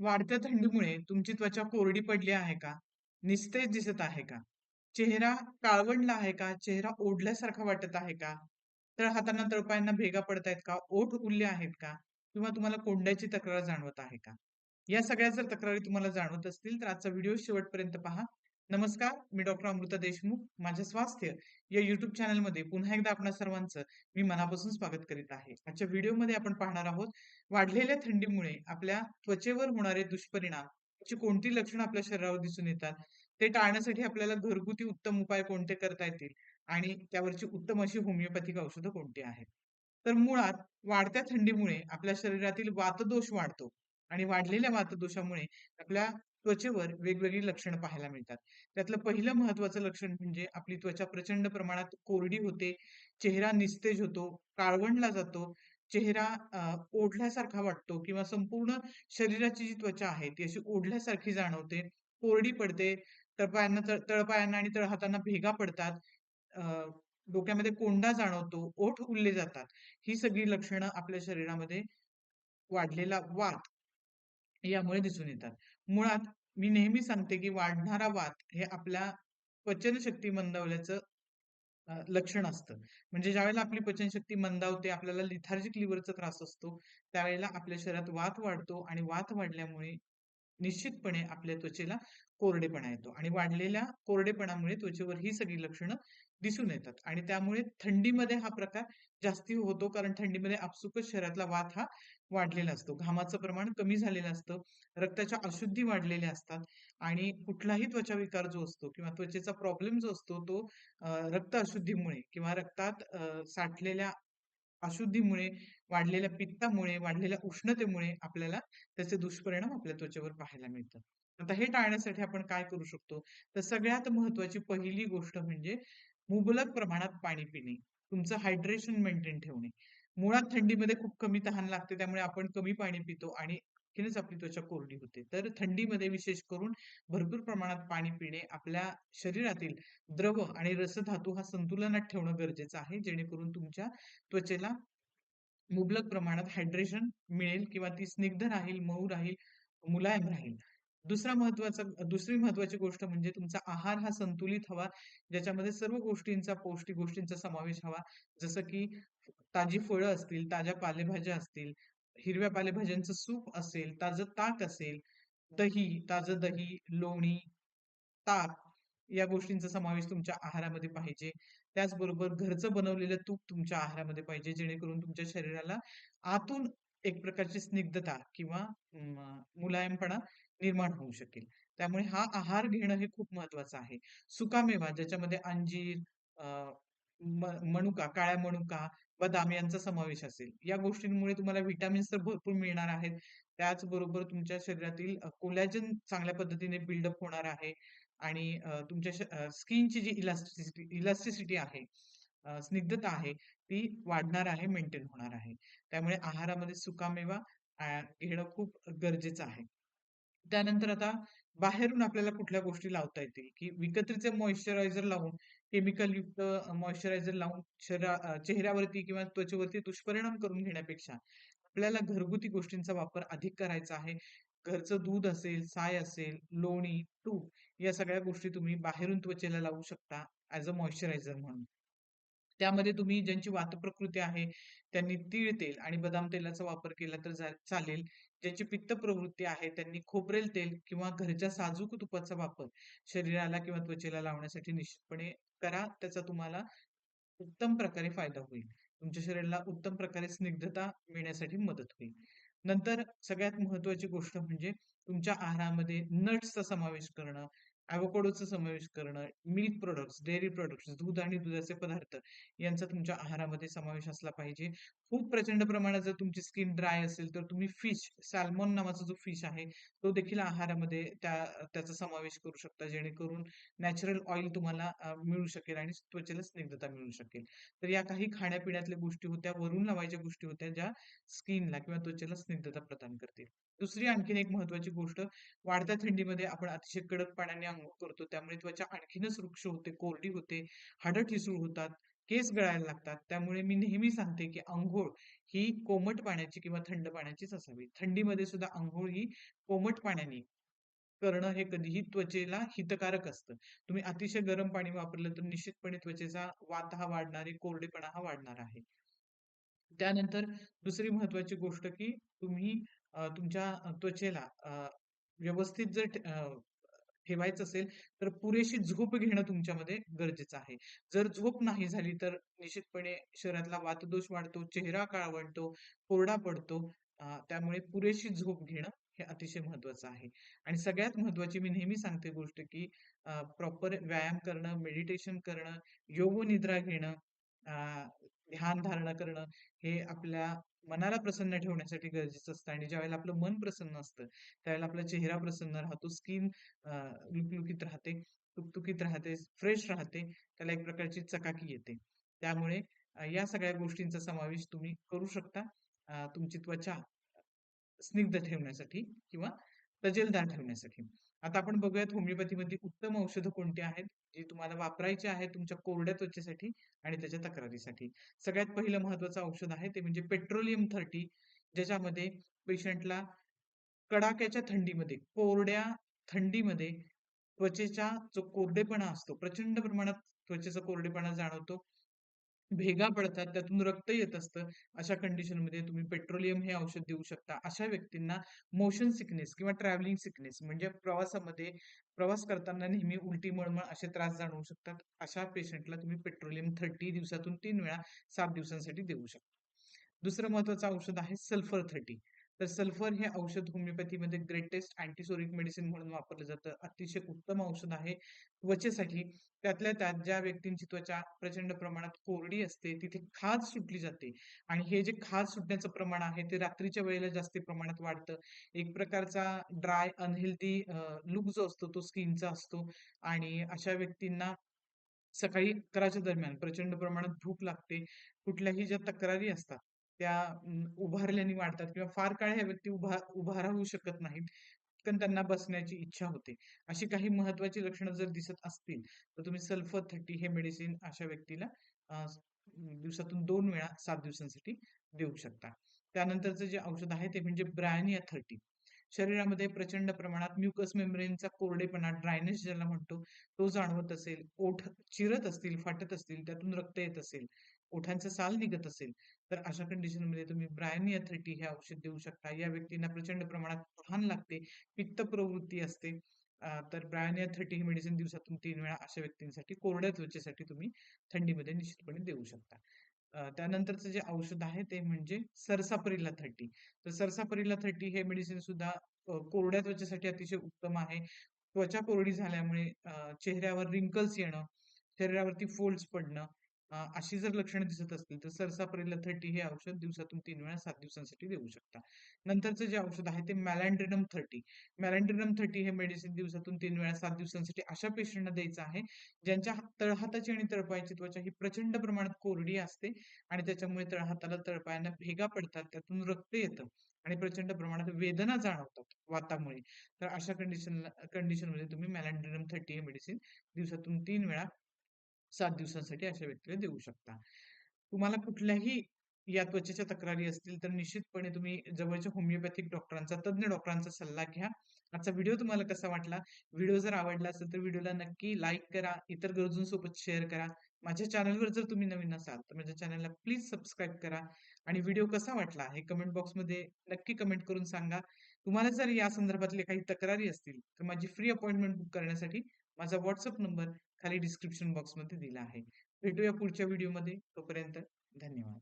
वाढत्या थंडीमुळे तुमची त्वचा कोरडी पडली आहे का? निस्तेज दिसत आहे का? चेहरा काळवंडला आहे का? चेहरा ओढल्यासारखा वाटत आहे का? तळहातांना, तळपायांना भेगा पडतायत का? ओठ उरले आहेत का? किंवा तुम्हाला कोंड्याची तक्रार जाणवत आहे का? या सगळ्या जर तक्रारी तुम्हाला जाणवत असतील तर आजचा व्हिडिओ शेवटपर्यंत पहा. नमस्कार, मी डॉक्टर अमृता देशमुख. माझे स्वास्थ्य या युट्यूब चॅनलमध्ये पुन्हा एकदा आपणा सर्वांचं मी मनापासून स्वागत करीत आहे. आजच्या व्हिडिओमध्ये आपण पाहणार आहोत वाढलेल्या थंडीमुळे आपल्या त्वचेवर होणारे दुष्परिणाम याची कोणती लक्षणं आपल्या शरीरावर दिसून येतात ते टाळण्यासाठी आपल्याला घरगुती उत्तम उपाय कोणते करता येतील आणि त्यावरची उत्तम अशी होमिओपॅथिक औषधं कोणती आहेत तर मुळात वाढत्या थंडीमुळे आपल्या शरीरातील वातदोष वाढतो आणि वाढलेल्या वातदोषामुळे आपल्या त्वचेवर वेगवेगळी लक्षणं पाहायला मिळतात. त्यातलं पहिलं महत्वाचं लक्षण म्हणजे आपली त्वचा प्रचंड प्रमाणात कोरडी होते चेहरा निस्तेज होतो काळवंडला जातो चेहरा ओढल्यासारखा वाटतो किंवा संपूर्ण शरीराची जी त्वचा आहे ती अशी ओढल्यासारखी जाणवते कोरडी पडते तळपायांना तळपायांना आणि तळहातांना भेगा पडतात डोक्यामध्ये कोंडा जाणवतो ओठ उरले जातात. ही सगळी लक्षणं आपल्या शरीरामध्ये वाढलेला वात यामुळे दिसून येतात. मुळात मी नेहमी सांगते की वाढणारा वात हे आपल्या पचनशक्ती मंदावल्याचं लक्षण असतं. म्हणजे ज्यावेळेला आपली पचनशक्ती मंदावते आपल्याला लिथार्जिक लिव्हरचा त्रास असतो त्यावेळेला आपल्या शरीरात वात वाढतो आणि वात वाढल्यामुळे निश्चितपणे आपल्या त्वचेला कोरडेपणा येतो. आणि वाढलेल्या कोरडेपणामुळे त्वचेवर ही सगळी लक्षणं दिसून येतात. आणि त्यामुळे थंडीमध्ये हा प्रकार जास्ती होतो कारण थंडीमध्ये आपसुकच शरीरातला वात हा वाढलेला असतो. घामाचं प्रमाण कमी झालेलं असतं. रक्ताच्या अशुद्धी वाढलेल्या असतात आणि कुठलाही त्वचा विकार जो असतो किंवा त्वचेचा प्रॉब्लेम जो असतो तो रक्त अशुद्धीमुळे किंवा रक्तात साठलेल्या अशुद्धीमुळे वाढलेल्या पित्तामुळे वाढलेल्या उष्णतेमुळे आपल्याला त्याचे दुष्परिणाम आपल्या त्वचेवर पाहायला मिळतात. आता हे टाळण्यासाठी आपण काय करू शकतो? तर सगळ्यात महत्वाची पहिली गोष्ट म्हणजे मुबलक प्रमाणात पाणी पिणे. तुमचं हायड्रेशन मेंटेन ठेवणे. मुळात थंडीमध्ये खूप कमी तहान लागते त्यामुळे आपण कमी पाणी पितो आणि आणखीनच आपली त्वचा कोरडी होते. तर थंडीमध्ये विशेष करून भरपूर प्रमाणात पाणी पिणे आपल्या शरीरातील द्रव आणि रसधातू हा संतुलनात ठेवणं गरजेचं आहे जेणेकरून तुमच्या त्वचेला मुबलक प्रमाणात हायड्रेशन मिळेल किंवा ती स्निग्ध राहील मऊ राहील मुलायम राहील. दुसरा महत्त्वाचा दुसरी महत्वाची गोष्ट म्हणजे तुमचा आहार हा संतुलित हवा ज्याच्यामध्ये सर्व गोष्टींचा पौष्टिक गोष्टींचा समावेश हवा. जसं की ताजी फळं असतील ताज्या पालेभाज्या असतील हिरव्या पालेभाज्यांचं सूप असेल ताजं ताक असेल दही ताजं दही लोणी ताक या गोष्टींचा समावेश तुमच्या आहारामध्ये पाहिजे. त्याचबरोबर घरचं बनवलेलं तूप तुमच्या आहारामध्ये पाहिजे जेणेकरून तुमच्या शरीराला आतून एक प्रकारची स्निग्धता किंवा मुलायमपणा निर्माण होऊ शकेल. त्यामुळे हा आहार घेणं हे खूप महत्वाचं आहे. सुकामेवा ज्याच्यामध्ये अंजीर मनुका काळ्या मनुका बदाम यांचा समावेश असेल. या गोष्टींमुळे तुम्हाला व्हिटॅमिन्स तर भरपूर मिळणार आहेत. त्याचबरोबर तुमच्या शरीरातील कोलॅजन चांगल्या पद्धतीने बिल्डअप होणार आहे. आणि तुमच्या स्किनची जी इलास्टिसिटी इलास्टिसिटी आहे स्निग्धता आहे ती वाढणार आहे मेंटेन होणार आहे. त्यामुळे आहारामध्ये सुकामेवा घेणं खूप गरजेचं आहे. त्यानंतर आता बाहेरून आपल्याला कुठल्या गोष्टी लावता येतील? की विकत्रीचे मॉइश्चरायझर लावून केमिकल युक्त मॉइश्चरायझर लावून शरीरा चेहऱ्यावरती किंवा त्वचेवरती दुष्परिणाम करून घेण्यापेक्षा आपल्याला घरगुती गोष्टींचा वापर अधिक करायचा आहे. घरचं दूध असेल साय असेल लोणी तूप या सगळ्या गोष्टी तुम्ही बाहेरून त्वचेला लावू शकता ऍज अ मॉइश्चरायझर म्हणून. त्यामध्ये तुम्ही ज्यांची वातप्रकृती आहे त्यांनी तीळ तेल आणि बदाम तेलाचा वापर केला तर चालेल. ज्यांची पित्त प्रवृत्ती आहे त्यांनी खोबरेल तेल किंवा घरच्या साजूक तुपाचा वापर शरीराला किंवा त्वचेला लावण्यासाठी निश्चितपणे करा. त्याचा तुम्हाला उत्तम प्रकारे फायदा होईल. तुमच्या शरीराला उत्तम प्रकारे स्निग्धता मिळण्यासाठी मदत होईल. नंतर सगळ्यात महत्वाची गोष्ट म्हणजे तुमच्या आहारामध्ये नट्सचा समावेश करणं. ॲव्होकाडोचा समावेश करणं मिल्क प्रोडक्ट्स डेअरी प्रोडक्ट्स दूध आणि दुधाचे पदार्थ यांचा तुमच्या आहारामध्ये समावेश असला पाहिजे. खूप प्रचंड प्रमाणात जर तुमची स्किन ड्राय असेल तर तुम्ही फिश सॅल्मॉन नावाचा जो फिश आहे तो देखील आहारामध्ये त्या त्याचा समावेश करू शकता जेणेकरून नॅचरल ऑइल तुम्हाला मिळू शकेल आणि त्वचेला स्निग्धता मिळू शकेल. तर या काही खाण्यापिण्यातल्या गोष्टी होत्या वरून लावायच्या गोष्टी होत्या ज्या स्किनला किंवा त्वचेला स्निग्धता प्रदान करतील. दुसरी आणखीन एक महत्वाची गोष्ट वाढत्या थंडीमध्ये आपण अतिशय कडक पाण्याने आंघोळ करतो. त्यामुळे त्वचा आणखीनच वृक्ष होते कोरडी होते हाडं ठिसूळ होतात केस गळायला लागतात. त्यामुळे मी नेहमी सांगते की आंघोळ ही कोमट पाण्याची किंवा थंड पाण्याचीच असावी. थंडीमध्ये सुद्धा आंघोळ ही कोमट पाण्याने करणं हे कधीही त्वचेला हितकारक असतं. तुम्ही अतिशय गरम पाणी वापरलं तर निश्चितपणे त्वचेचा वात हा वाढणार आहे कोरडेपणा हा वाढणार आहे. त्यानंतर दुसरी महत्वाची गोष्ट की तुम्ही तुमच्या त्वचेला व्यवस्थित जर ठेवायचं असेल तर पुरेशी झोप घेणं तुमच्यामध्ये गरजेचं आहे. जर झोप नाही झाली तर निश्चितपणे शरीरातला वातदोष वाढतो चेहरा काळवंटतो कोरडा पडतो त्यामुळे पुरेशी झोप घेणं हे अतिशय महत्वाचं आहे. आणि सगळ्यात महत्वाची मी नेहमी सांगते गोष्ट की प्रॉपर व्यायाम करणं मेडिटेशन करणं योग निद्रा घेणं ध्यान धारणा करणं हे आपल्या मनाला प्रसन्न ठेवण्यासाठी गरजेचं असतं. आणि ज्यावेळेला आपलं मन प्रसन्न असतं त्यावेळेला आपला चेहरा प्रसन्न राहतो. स्किन लुकलुकीत राहते तुकतुकीत राहते फ्रेश राहते त्याला एक प्रकारची चकाकी येते. त्यामुळे या सगळ्या गोष्टींचा समावेश तुम्ही करू शकता. तुमची त्वचा स्निग्ध ठेवण्यासाठी किंवा तजेलदार ठेवण्यासाठी. आता आपण बघूयात होमिओपॅथीमध्ये उत्तम औषधं कोणती आहेत जी तुम्हाला वापरायची आहेत तुमच्या कोरड्या त्वचेसाठी आणि त्याच्या तक्रारीसाठी. सगळ्यात पहिलं महत्वाचं औषध आहे ते म्हणजे पेट्रोलियम थर्टी ज्याच्यामध्ये पेशंटला कडाक्याच्या थंडीमध्ये कोरड्या थंडीमध्ये त्वचेचा जो कोरडेपणा असतो प्रचंड प्रमाणात त्वचेचा कोरडेपणा जाणवतो. भेगा पडतात त्यातून रक्त येत असतं अशा कंडिशनमध्ये तुम्ही पेट्रोलियम हे औषध देऊ शकता अशा व्यक्तींना मोशन सिकनेस किंवा ट्रॅव्हलिंग सिकनेस म्हणजे प्रवासामध्ये प्रवास करताना नेहमी उलटी मळमळ असे त्रास जाणवू शकतात अशा पेशंटला तुम्ही पेट्रोलियम थर्टी दिवसातून तीन वेळा सात दिवसांसाठी देऊ शकता. दुसरं महत्वाचं औषध आहे सल्फर थर्टी. तर सल्फर हे औषध होमिओपॅथीमध्ये ग्रेटेस्ट अँटीसोरिक मेडिसिन म्हणून वापरलं जातं. अतिशय उत्तम औषध आहे. त्वचेसाठी त्यातल्या त्यात ज्या व्यक्तींची त्वचा प्रचंड प्रमाणात कोरडी असते तिथे खाज सुटली जाते. आणि हे जे खाज सुटण्याचं प्रमाण आहे ते रात्रीच्या वेळेला जास्त प्रमाणात वाढतं. एक प्रकारचा ड्राय अनहेल्दी लुक जो असतो तो स्किनचा असतो. आणि अशा व्यक्तींना सकाळी अकराच्या दरम्यान प्रचंड प्रमाणात भूक लागते. कुठल्याही ज्या तक्रारी असतात त्या उभारल्याने वाढतात किंवा फार काळ ह्या व्यक्ती उभा उभा राहू शकत नाहीत पण त्यांना बसण्याची इच्छा होते. अशी काही महत्वाची लक्षणं जर दिसत असतील तर तुम्ही सल्फर थर्टी हे मेडिसिन अशा व्यक्तीला दिवसातून दोन वेळा सात दिवसांसाठी देऊ शकता. त्यानंतरचं जे औषध आहे ते म्हणजे ब्रायनिया थर्टी. शरीरामध्ये प्रचंड प्रमाणात म्युकस मेम्ब्रेनचा कोरडेपणा ड्रायनेस ज्याला म्हणतो तो जाणवत असेल ओठ चिरत असतील फाटत असतील त्यातून रक्त येत असेल ओठांचा साल निघत असेल तर अशा कंडिशनमध्ये तुम्ही ब्रायनिया थर्टी हे औषध देऊ शकता. या व्यक्तींना प्रचंड प्रमाणात तहान लागते पित्त प्रवृत्ती असते. तर ब्रायनिया थर्टी ही मेडिसिन दिवसातून तीन वेळा अशा व्यक्तींसाठी कोरड्या त्वचेसाठी तुम्ही थंडीमध्ये निश्चितपणे देऊ शकता. त्यानंतरचं जे औषध आहे ते म्हणजे सरसापरीला थर्टी तर सरसापरीला थर्टी हे मेडिसिन सुद्धा कोरड्या त्वचेसाठी अतिशय उत्तम आहे. त्वचा कोरडी झाल्यामुळे चेहऱ्यावर रिंकल्स येणं शरीरावरती फोल्ड्स पडणं अशी जर लक्षणं दिसत असतील तर सरसापरीला थर्टी हे औषध दिवसातून तीन वेळा सात दिवसांसाठी देऊ शकता. नंतरचं जे औषध आहे ते मॅलँड्रिनम थर्टी. मॅलँड्रिनम थर्टी हे मेडिसिन दिवसातून तीन वेळा सात दिवसांसाठी अशा पेशंटना द्यायचं आहे ज्यांच्या तळहाताची आणि तळपायाची त्वचा ही प्रचंड प्रमाणात कोरडी असते आणि त्याच्यामुळे तळहाताला तळपायांना भेगा पडतात त्यातून रक्त येतं आणि प्रचंड प्रमाणात वेदना जाणवतात वातामुळे. तर अशा कंडिशन कंडिशनमध्ये तुम्ही मॅलँड्रिनम थर्टी हे मेडिसिन दिवसातून तीन वेळा सात दिवसांसाठी अशा व्यक्तीला देऊ शकता. तुम्हाला कुठल्याही या त्वचेच्या तक्रारी असतील तर निश्चितपणे तुम्ही जवळच्या होमिओपॅथिक डॉक्टरांचा तज्ञ डॉक्टरांचा सल्ला घ्या. आजचा व्हिडिओ तुम्हाला कसा वाटला? व्हिडिओ जर आवडला असेल तर व्हिडिओला नक्की लाईक करा. इतर गरजूंसोबत शेअर करा. माझ्या चॅनलवर जर तुम्ही नवीन असाल तर माझ्या चॅनलला प्लीज सबस्क्राईब करा. आणि व्हिडिओ कसा वाटला हे कमेंट बॉक्समध्ये नक्की कमेंट करून सांगा. तुम्हाला जर या संदर्भातले काही तक्रारी असतील तर माझी फ्री अपॉइंटमेंट बुक करण्यासाठी माझा व्हॉट्सअप नंबर खाली डिस्क्रिप्शन बॉक्समध्ये दिला आहे. भेटूया पुढच्या व्हिडिओमध्ये तोपर्यंत धन्यवाद.